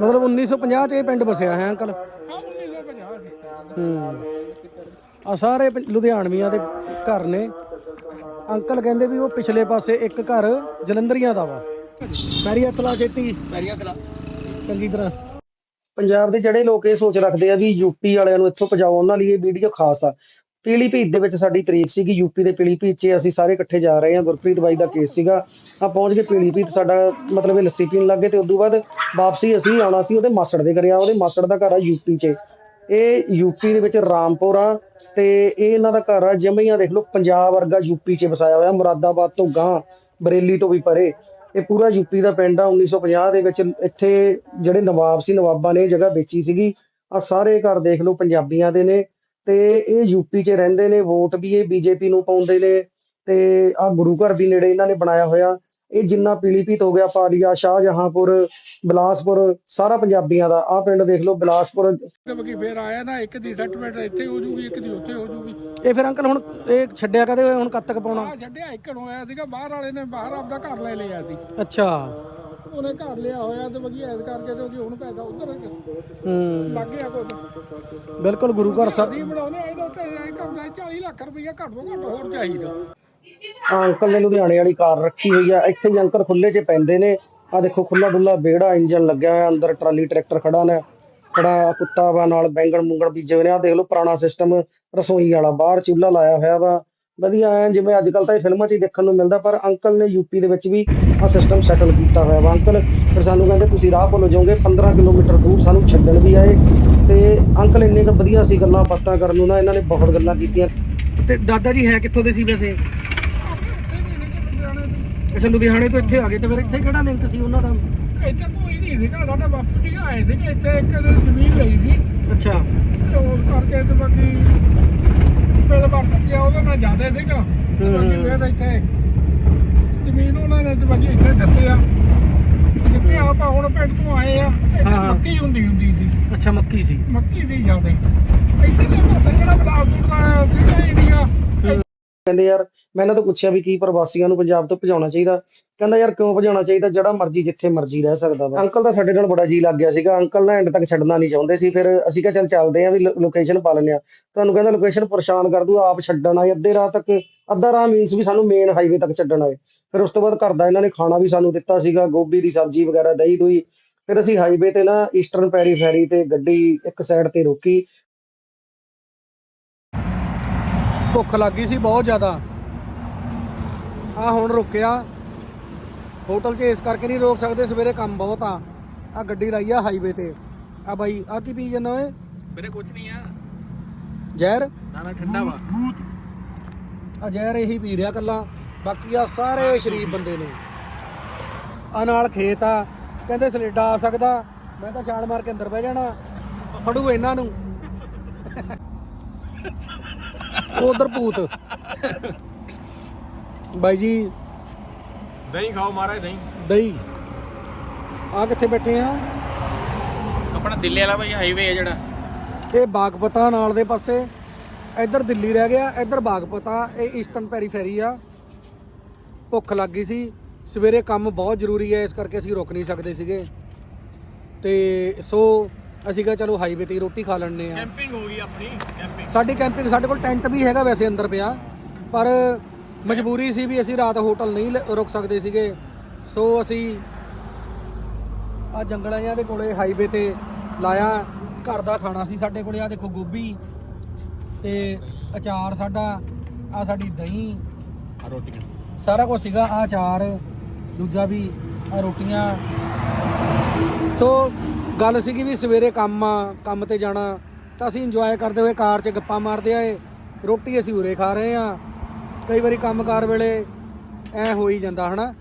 ਮਤਲਬ 1950 ਚ ਇਹ ਪਿੰਡ ਵਸਿਆ ਹੈ ਅੰਕਲ? ਆ 1950 ਸੀ ਹੂੰ। ਆ ਸਾਰੇ ਪਿੰ- ਲੁਧਿਆਣਵੀਆਂ ਦੇ ਘਰ ਨੇ। ਅੰਕਲ ਕਹਿੰਦੇ ਵੀ ਉਹ ਪਿਛਲੇ ਪਾਸੇ ਇੱਕ ਘਰ ਜਲੰਧਰੀਆਂ ਦਾ ਵਾ। ਪੈਰੀ ਹੱਥਲਾ ਛੇਤੀ। ਚੰਗੀ ਤਰ੍ਹਾਂ। ਪੰਜਾਬ ਦੇ ਜਿਹੜੇ ਲੋਕ ਇਹ ਸੋਚ ਰੱਖਦੇ ਆ ਵੀ ਯੂਪੀ ਵਾਲਿਆਂ ਨੂੰ ਇੱਥੋਂ ਪਜਾਓ ਉਹਨਾਂ ਲਈ ਇਹ ਵੀਡੀਓ ਖਾਸ ਆ। ਪੀਲੀਭੀਤ ਦੇ ਵਿੱਚ ਸਾਡੀ ਤਰੀਕ ਸੀਗੀ ਯੂਪੀ ਦੇ ਪੀਲੀਭੀਤ 'ਚ ਅਸੀਂ ਸਾਰੇ ਇਕੱਠੇ ਜਾ ਰਹੇ ਹਾਂ, ਗੁਰਪ੍ਰੀਤ ਬਾਈ ਦਾ ਕੇਸ ਸੀਗਾ। ਆ ਪਹੁੰਚ ਕੇ ਪੀਲੀਭੀਤ ਸਾਡਾ ਮਤਲਬ ਇਹ ਲੱਸੀ ਪੀਣ ਗਏ ਤੇ ਉਦੋਂ ਬਾਅਦ ਵਾਪਸੀ ਅਸੀਂ ਆਉਣਾ ਸੀ ਉਹਦੇ ਮਾਸੜ ਦੇ ਘਰੇ ਆ ਉਹਦੇ ਮਾਸੜ ਦਾ ਘਰ ਆ ਯੂਪੀ 'ਚ। ਇਹ ਯੂਪੀ ਦੇ ਵਿੱਚ ਰਾਮਪੁਰ ਆ ਤੇ ਇਹ ਇਹਨਾਂ ਦਾ ਘਰ ਆ ਜਮਈਆਂ ਦੇਖ ਲਓ, ਪੰਜਾਬ ਵਰਗਾ ਯੂਪੀ 'ਚ ਵਸਾਇਆ ਹੋਇਆ, ਮੁਰਾਦਾਬਾਦ ਤੋਂ ਗਾਂ ਬਰੇਲੀ ਤੋਂ ਵੀ ਪਰੇ। ਇਹ ਪੂਰਾ ਯੂਪੀ ਦਾ ਪਿੰਡ ਆ 1950 ਦੇ ਵਿੱਚ ਇੱਥੇ ਜਿਹੜੇ ਨਵਾਬ ਸੀ, ਨਵਾਬਾਂ ਨੇ ਇਹ ਜਗ੍ਹਾ ਵੇਚੀ ਸੀਗੀ। ਆ ਸਾਰੇ ਘਰ ਦੇਖ ਲਓ, ਪੰਜਾਬੀਆਂ ਦੇ ਨੇ। ਤੇ ਇਹ ਯੂਪੀ 'ਚ ਰਹਿੰਦੇ ਨੇ ਵੋਟ ਵੀ ਇਹ ਬੀਜੇਪੀ ਨੂੰ ਪਾਉਂਦੇ ਨੇ ਤੇ ਆ ਗੁਰੂ ਘਰ ਵੀ ਨੇੜੇ ਇਹਨਾਂ ਨੇ ਬਣਾਇਆ ਹੋਇਆ। ਇਹ ਜਿੰਨਾ ਪੀਲੀਭੀਤ ਹੋ ਗਿਆ ਪਾਲੀਆ ਸ਼ਾਹਜਹਾਂਪੁਰ ਬਿਲਾਸਪੁਰ ਸਾਰਾ ਪੰਜਾਬੀਆਂ ਦਾ। ਆ ਪਿੰਡ ਦੇਖ ਲਓ ਬਿਲਾਸਪੁਰ। ਤੇ ਬਕੀ ਫੇਰ ਆਇਆ ਨਾ ਇੱਕ ਦੀ ਸੈਟਲਮੈਂਟ ਇੱਥੇ ਹੋ ਜੂਗੀ ਇੱਕ ਦੀ ਉੱਥੇ ਹੋ ਜੂਗੀ। ਇਹ ਫਿਰ ਅੰਕਲ ਹੁਣ ਇਹ ਛੱਡਿਆ ਕਦੇ ਹੋਏ ਹੁਣ ਕਦ ਤੱਕ ਪਾਉਣਾ? ਛੱਡਿਆ ਇੱਕਣ ਹੋਇਆ ਸੀਗਾ ਬਾਹਰ ਵਾਲੇ ਨੇ ਬਾਹਰ ਆਪਦਾ ਘਰ ਲੈ ਲਿਆ ਸੀ। ਅੱਛਾ। ਉਹਨੇ ਘਰ ਲਿਆ ਹੋਇਆ ਤੇ ਬਕੀ ਐਸ ਕਰਕੇ ਤੇ ਉਹਦੀ ਹੁਣ ਪੈਦਾ ਉਧਰ ਹੂੰ। ਲੱਗ ਗਿਆ ਕੋਈ ਬਿਲਕੁਲ ਗੁਰੂ ਘਰ ਸਾ ਅਸੀਂ ਬਣਾਉਨੇ ਇਹਦੇ ਉੱਤੇ ਐਂ ਕਰਦਾ 40 ਲੱਖ ਰੁਪਈਆ ਘੱਟ ਤੋਂ ਘੱਟ ਹੋਰ ਚਾਹੀਦਾ। ਆਹ ਅੰਕਲ ਨੇ ਲੁਧਿਆਣੇ ਵਾਲੀ ਕਾਰ ਰੱਖੀ ਹੋਈ ਆ। ਇੱਥੇ ਅੰਕਲ ਖੁੱਲੇ 'ਚ ਪੈਂਦੇ ਨੇ। ਆ ਦੇਖੋ ਖੁੱਲਾ ਡੁੱਲਾ ਵਿਹੜਾ ਇੰਜਨ ਲੱਗਿਆ ਹੋਇਆ ਅੰਦਰ ਟਰਾਲੀ ਟਰੈਕਟਰ ਖੜਾ ਨੇ। ਖੜਾ ਕੁੱਤਾ ਵਾ ਨਾਲ ਬੈਂਗਣ ਮੁੰਗਣ ਬੀਜੇ ਹੋਏ ਨੇ। ਆ ਦੇਖ ਲਓ ਪੁਰਾਣਾ ਸਿਸਟਮ ਰਸੋਈ ਵਾਲਾ ਬਾਹਰ ਚੁੱਲ੍ਹਾ ਲਾਇਆ ਹੋਇਆ ਵਾ। ਵਧੀਆ ਐ ਜਿਵੇਂ ਅੱਜ ਕੱਲ ਤਾਂ ਇਹ ਫਿਲਮਾਂ 'ਚ ਹੀ ਦੇਖਣ ਨੂੰ ਮਿਲਦਾ ਪਰ ਅੰਕਲ ਨੇ ਯੂਪੀ ਦੇ ਵਿੱਚ ਵੀ ਆ ਸਿਸਟਮ ਸੈਟਲ ਕੀਤਾ ਹੋਇਆ ਵਾ। ਅੰਕਲ ਫਿਰ ਸਾਨੂੰ ਕਹਿੰਦੇ ਤੁਸੀਂ ਰਾਹ ਭੁੱਲ ਜਾਓਗੇ 15 ਕਿਲੋਮੀਟਰ ਦੂਰ ਸਾਨੂੰ ਛੱਡਣ ਵੀ ਆਏ। ਤੇ ਅੰਕਲ ਇੰਨੇ ਕੁ ਵਧੀਆ ਸੀ ਗੱਲਾਂ ਬਾਤਾਂ ਕਰਨ ਨੂੰ ਨਾ ਇਹਨਾਂ ਨੇ ਬਹੁਤ ਗੱਲਾਂ ਕੀਤੀਆਂ। ਤੇ ਦਾਦਾ ਜੀ ਹੈ ਕਿੱਥੋਂ ਦੇ ਸੀ ਵੈਸੇ? ਅੱਛਾ ਲੁਧਿਆਣੇ ਤੋਂ ਇੱਥੇ ਆ ਗਏ ਤੇ ਫਿਰ ਇੱਥੇ ਕਿਹੜਾ ਲਿੰਕ ਸੀ ਉਹਨਾਂ ਦਾ? ਇੱਥੇ ਕੋਈ ਨਹੀਂ ਸੀਗਾ ਸਾਡਾ ਬਾਪੂ ਜੀ ਆਏ ਸੀਗੇ ਇੱਥੇ ਇੱਕ ਜ਼ਮੀਨ ਲਈ ਸੀ। ਅੱਛਾ। ਤੇ ਉਸ ਕਰਕੇ ਤੇ ਬਾਕੀ ਪਹਿਲਾਂ ਵਰਤ ਗਿਆ ਉਹਦਾ ਨਾਲ ਜ਼ਿਆਦਾ ਸੀਗਾ ਤੇ ਬਾਕੀ ਫਿਰ ਇੱਥੇ ਜ਼ਮੀਨ ਉਹਨਾਂ ਨੇ ਤੇ ਬਾਕੀ ਇੱਥੇ ਦੱਸਿਆ ਜਿੱਥੇ ਆਪਾਂ ਹੁਣ ਪਿੰਡ ਤੋਂ ਆਏ ਆ ਇੱਥੇ ਹਾਂ, ਹਾਂ। ਮੱਕੀ ਹੁੰਦੀ ਹੁੰਦੀ ਸੀ। ਅੱਛਾ ਮੱਕੀ ਸੀ। ਮੱਕੀ ਸੀ ਜ਼ਿਆਦਾ। ਇੱਥੇ ਦੇ ਪਾਸੇ ਜਿਹੜਾ ਬਲਾਸਪੁਰ ਦਾ ਸੀਗਾ ਏਰੀਆ ਕਹਿੰਦੇ ਯਾਰ ਮੈਂ ਇਹਨਾਂ ਤੋਂ ਪੁੱਛਿਆ ਵੀ ਕੀ ਪ੍ਰਵਾਸੀਆਂ ਨੂੰ ਪੰਜਾਬ ਤੋਂ ਭਜਾਉਣਾ ਚਾਹੀਦਾ? ਕਹਿੰਦਾ ਯਾਰ ਕਿਉਂ ਭਜਾਉਣਾ ਚਾਹੀਦਾ? ਜਿਹੜਾ ਮਰਜ਼ੀ ਜਿੱਥੇ ਮਰਜ਼ੀ ਰਹਿ ਸਕਦਾ ਵਾ। ਅੰਕਲ ਦਾ ਸਾਡੇ ਨਾਲ ਬੜਾ ਜੀ ਲੱਗ ਗਿਆ ਸੀਗਾ। ਅੰਕਲ ਨਾ ਐਂਡ ਤੱਕ ਛੱਡਣਾ ਨਹੀਂ ਚਾਹੁੰਦੇ ਸੀ। ਫਿਰ ਅਸੀਂ ਕਿਹਾ ਚੱਲ ਚੱਲਦੇ ਆਂ ਵੀ ਲੋਕੇਸ਼ਨ ਪਾ ਲੈਂਦੇ ਆ। ਤੁਹਾਨੂੰ ਕਹਿੰਦਾ ਲੋਕੇਸ਼ਨ ਪਰੇਸ਼ਾਨ ਕਰ ਦੂ, ਆਪ ਛੱਡਣ ਆਏ। ਅੱਧੇ ਰਾਹ ਤੱਕ, ਅੱਧਾ ਰਾਹ ਮੀਨਸ ਵੀ ਸਾਨੂੰ ਮੇਨ ਹਾਈਵੇ ਤੱਕ ਛੱਡਣ ਆਏ। ਫਿਰ ਉਸ ਤੋਂ ਬਾਅਦ ਘਰ ਦਾ ਇਹਨਾਂ ਨੇ ਖਾਣਾ ਵੀ ਸਾਨੂੰ ਦਿੱਤਾ ਸੀਗਾ, ਗੋਭੀ ਦੀ ਸਬਜ਼ੀ ਵਗੈਰਾ, ਦਹੀਂ ਦੂਈ ਫਿਰ ਅਸੀਂ ਹਾਈਵੇ ਤੇ ਨਾ ਈਸਟਰਨ ਪੈਰੀ ਫੈਰੀ ਤੇ ਗੱਡੀ ਇੱਕ ਸਾਈਡ ਤੇ ਰੋਕੀ। ਭੁੱਖ ਲੱਗੀ ਸੀ ਬਹੁਤ ਜ਼ਿਆਦਾ। ਆ ਹੁਣ ਰੁਕਿਆ। ਹੋਟਲ 'ਚ ਇਸ ਕਰਕੇ ਨਹੀਂ ਰੋਕ ਸਕਦੇ ਸਵੇਰੇ ਕੰਮ ਬਹੁਤ ਆ। ਆ ਗੱਡੀ ਲਾਈ ਆ ਹਾਈਵੇ ਤੇ। ਆ ਬਾਈ ਆ ਕੀ ਪੀ ਜਾਂਦਾ ਓਏ? ਮੇਰੇ ਕੁਝ ਨਹੀਂ ਆ। ਜ਼ਹਿਰ? ਨਾ ਨਾ ਠੰਡਾ ਵਾ। ਆ ਜ਼ਹਿਰ ਇਹੀ ਪੀ ਰਿਹਾ ਕੱਲਾ। ਬਾਕੀ ਆ ਸਾਰੇ ਸ਼ਰੀਫ ਬੰਦੇ ਨੇ। ਆ ਨਾਲ ਖੇਤ ਆ। ਕਹਿੰਦੇ ਸਲੇਡਾ ਆ ਸਕਦਾ। ਮੈਂ ਤਾਂ ਛਾਲ ਮਾਰ ਕੇ ਅੰਦਰ ਬਹਿ ਜਾਣਾ। ਫੜੂ ਇਹਨਾਂ ਨੂੰ। ਉਧਰ ਭੂਤ। ਬਾਈ ਜੀ ਦਹੀਂ ਖਾਓ ਮਹਾਰਾਜ ਦਹੀਂ। ਦਹੀਂ। ਆ ਕਿੱਥੇ ਬੈਠੇ ਆ? ਆਪਣਾ ਦਿੱਲੀ ਵਾਲਾ ਭਾਈ ਹਾਈਵੇ ਹੈ ਜਿਹੜਾ। ਇਹ ਬਾਗਪਤਾ ਨਾਲ ਦੇ ਪਾਸੇ। ਇੱਧਰ ਦਿੱਲੀ ਰਹਿ ਗਿਆ ਇੱਧਰ ਬਾਗਪਤਾ ਇਹ ਈਸਟਰਨ ਪੈਰੀਫੇਰੀ ਆ। ਭੁੱਖ ਲੱਗ ਗਈ ਸੀ। ਸਵੇਰੇ ਕੰਮ ਬਹੁਤ ਜ਼ਰੂਰੀ ਹੈ ਇਸ ਕਰਕੇ ਅਸੀਂ ਰੁਕ ਨਹੀਂ ਸਕਦੇ ਸੀਗੇ। ਤੇ ਸੋ ਅਸੀਂ ਕਿਹਾ ਚਲੋ ਹਾਈਵੇ ਤੇ ਹੀ ਰੋਟੀ ਖਾ ਲੈਣੇ ਆ। ਕੈਂਪਿੰਗ ਹੋ ਗਈ ਆਪਣੀ ਕੈਂਪਿੰਗ ਸਾਡੀ ਕੈਂਪਿੰਗ ਸਾਡੇ ਕੋਲ ਟੈਂਟ ਵੀ ਹੈਗਾ ਵੈਸੇ ਅੰਦਰ ਪਿਆ ਪਰ ਮਜਬੂਰੀ ਸੀ ਵੀ ਅਸੀਂ ਰਾਤ ਹੋਟਲ ਨਹੀਂ ਲ- ਰੁਕ ਸਕਦੇ ਸੀਗੇ। ਸੋ ਅਸੀਂ ਆ ਜੰਗਲਾਂ ਜਿਹਾਂ ਦੇ ਕੋਲੇ ਹਾਈਵੇ ਤੇ ਲਾਇਆ। ਘਰ ਦਾ ਖਾਣਾ ਸੀ ਸਾਡੇ ਕੋਲੇ। ਆ ਦੇਖੋ ਗੋਭੀ ਤੇ ਅਚਾਰ ਸਾਡਾ ਆ ਸਾਡੀ ਦਹੀਂ ਆ ਰੋਟੀਆਂ। ਸਾਰਾ ਕੁਝ ਸੀਗਾ। ਆ ਅਚਾਰ ਦੂਜਾ ਵੀ ਆ ਰੋਟੀਆਂ। ਸੋ ਗੱਲ ਸੀਗੀ ਵੀ ਸਵੇਰੇ ਕੰਮ ਆ ਕੰਮ ਤੇ ਜਾਣਾ। ਤਾਂ ਅਸੀਂ ਇੰਜੋਏ ਕਰਦੇ ਹੋਏ ਕਾਰ 'ਚ ਗੱਪਾਂ ਮਾਰਦੇ ਆਏ। ਰੋਟੀ ਅਸੀਂ ਉਰੇ ਖਾ ਰਹੇ ਆ ਕਈ ਵਾਰੀ ਕੰਮਕਾਰ ਵੇਲੇ ਐ ਹੋ ਹੀ ਜਾਂਦਾ ਹਨਾ?